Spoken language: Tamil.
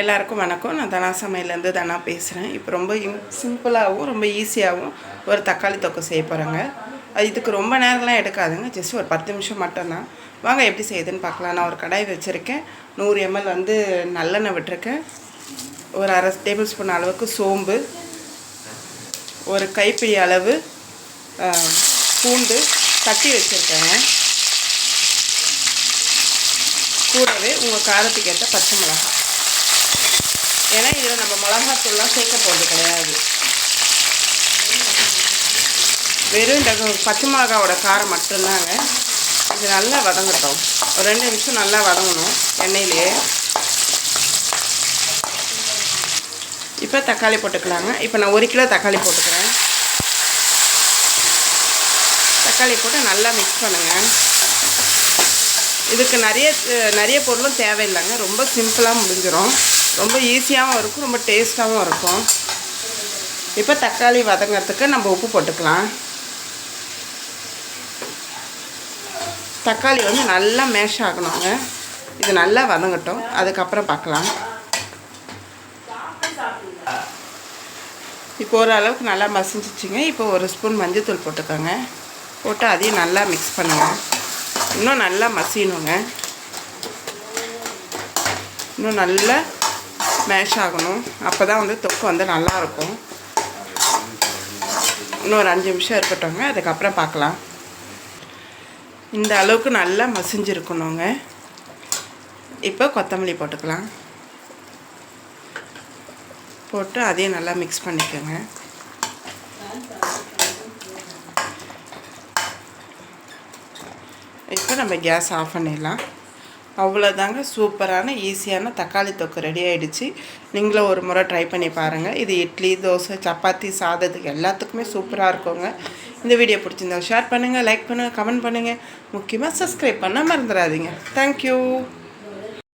எல்லாருக்கும் வணக்கம். நான் தனா சமையலேருந்து தனா பேசுகிறேன். இப்போ ரொம்ப சிம்பிளாகவும் ரொம்ப ஈஸியாகவும் ஒரு தக்காளி தொக்கு செய்ய போகிறேங்க. அது இதுக்கு ரொம்ப நேரம்லாம் எடுக்காதுங்க. ஜஸ்ட் ஒரு பத்து நிமிஷம் மட்டும்தான். வாங்க எப்படி செய்யுதுன்னு பார்க்கலாம். நான் ஒரு கடாய் வச்சுருக்கேன். நூறு எம்எல் வந்து நல்லெண்ணெய் விட்டுருக்கேன். ஒரு அரை டேபிள் ஸ்பூன் அளவுக்கு சோம்பு. ஒரு கைப்பிடி அளவு பூண்டு தட்டி வச்சுருக்கேங்க. கூடவே உங்கள் காரத்துக்கு ஏற்ற பச்சை மிளகாய். ஏன்னா இதில் நம்ம மிளகாத்தூள்லாம் சேர்க்க போகிறது கிடையாது. வெறும் இந்த பச்சை மிளகாவோட காரம் மட்டும்தாங்க. இது நல்லா வதங்கட்டும். ஒரு ரெண்டு நிமிஷம் நல்லா வதங்கணும் எண்ணெயிலேயே இப்போ தக்காளி போட்டுக்கலாங்க. இப்போ நான் ஒரு கிலோ தக்காளி போட்டுக்கிறேன். தக்காளி போட்டு நல்லா மிக்ஸ் பண்ணுங்கள் இதுக்கு நிறைய நிறைய பொருளும் தேவையில்லைங்க. ரொம்ப சிம்பிளாக முடிஞ்சிடும் ரொம்ப ஈஸியாகவும் இருக்கும் ரொம்ப டேஸ்ட்டாகவும் இருக்கும். இப்போ தக்காளி வதங்கிறதுக்கு நம்ம உப்பு போட்டுக்கலாம். தக்காளி வந்து நல்லா மேஷ் ஆகணுங்க. இது நல்லா வதங்கட்டும். அதுக்கப்புறம் பார்க்கலாம். இப்போ ஓரளவுக்கு நல்லா மசிஞ்சிச்சிங்க. இப்போ ஒரு ஸ்பூன் மஞ்சத்தூள் போட்டுக்கோங்க. போட்டு அதையும் நல்லா மிக்ஸ் பண்ணுங்கள் இன்னும் நல்லா மசியணுங்க. இன்னும் நல்லா மேஷ் ஆகணும். அப்போ தான் வந்து தொக்கு வந்து நல்லாயிருக்கும். இன்னும் ஒரு அஞ்சு நிமிஷம் இருக்கட்டும்ங்க. அதுக்கப்புறம் பார்க்கலாம். இந்த அளவுக்கு நல்லா மசிஞ்சிருக்கணுங்க. இப்போ கொத்தமல்லி போட்டுக்கலாம். போட்டு அதையும் நல்லா மிக்ஸ் பண்ணிக்கோங்க. இப்போ நம்ம கேஸ் ஆஃப் பண்ணிடலாம். அவ்வளோதாங்க சூப்பரான ஈஸியான தக்காளி தொக்கு ரெடி ஆகிடுச்சு நீங்களும் ஒரு முறை ட்ரை பண்ணி பாருங்கள் இது இட்லி தோசை சப்பாத்தி சாதத்துக்கு எல்லாத்துக்குமே சூப்பராக இருக்குங்க. இந்த வீடியோ பிடிச்சிருந்தா ஷேர் பண்ணுங்கள் லைக் பண்ணுங்கள் கமெண்ட் பண்ணுங்கள் முக்கியமாக சப்ஸ்கிரைப் பண்ண மறந்துடாதீங்க. தேங்க்யூ